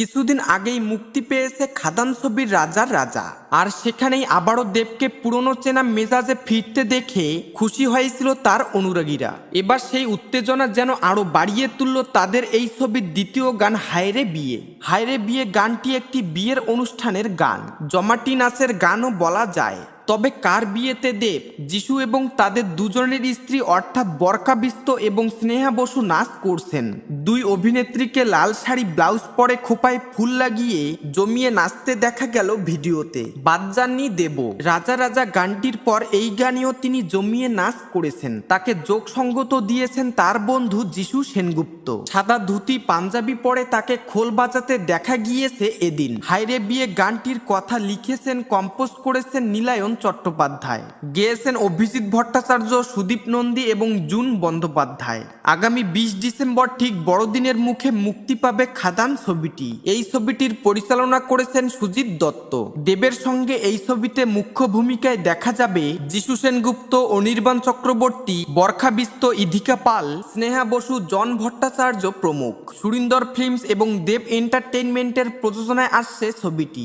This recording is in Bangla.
কিছুদিন আগেই মুক্তি পেয়েছে খাদান ছবির রাজার রাজা। আর সেখানেই আবারও দেবকে পুরনো চেনা মেজাজে ফিরতে দেখে খুশি হয়েছিল তার অনুরাগীরা। এবার সেই উত্তেজনা যেন আরও বাড়িয়ে তুলল তাদের এই ছবির দ্বিতীয় গান হায়রে বিয়ে। হায়রে বিয়ে গানটি একটি বিয়ের অনুষ্ঠানের গান। জমাটি নাচের গানও বলা যায়। তবে কার বিয়েতে দেব, যিশু এবং তাদের দুজনের স্ত্রী অর্থাৎ বরকাবিস্ত এবং স্নেহা বসু নাচ করছেন। দুই অভিনেত্রীকে লাল শাড়ি, ব্লাউজ পরে খোপায় ফুল লাগিয়ে জমিয়ে নাচতে দেখা গেল ভিডিওতে। বাদ যাননি দেব। রাজা রাজা গানটির পর এই গানেও তিনি জমিয়ে নাচ করেছেন। তাকে যোগ সঙ্গত দিয়েছেন তার বন্ধু যিশু সেনগুপ্ত। সাদা ধুতি, পাঞ্জাবি পরে তাকে খোল বাজাতে দেখা গিয়েছে এদিন। হাইরে বিয়ে গানটির কথা লিখেছেন, কম্পোজ করেছেন নীলায়ন চট্টোপাধ্যায়। গেয়েছেন অভিজিৎ ভট্টাচার্য, সুদীপ নন্দী এবং জুন বন্দ্যোপাধ্যায়। আগামী বিশ ডিসেম্বর ঠিক বড়দিনের মুখে মুক্তি পাবে খাদান ছবিটি। এই ছবিটির পরিচালনা করেছেন সুজিত দত্ত। দেবের সঙ্গে এই ছবিতে মুখ্য ভূমিকায় দেখা যাবে যিশু সেনগুপ্ত, অনির্বাণ চক্রবর্তী, বরখা বিস্ত ইধিকা পাল, স্নেহা বসু, জন ভট্টাচার্য প্রমুখ। সুরিন্দর ফিল্মস এবং দেব এন্টারটেইনমেন্টের প্রযোজনায় আসছে ছবিটি।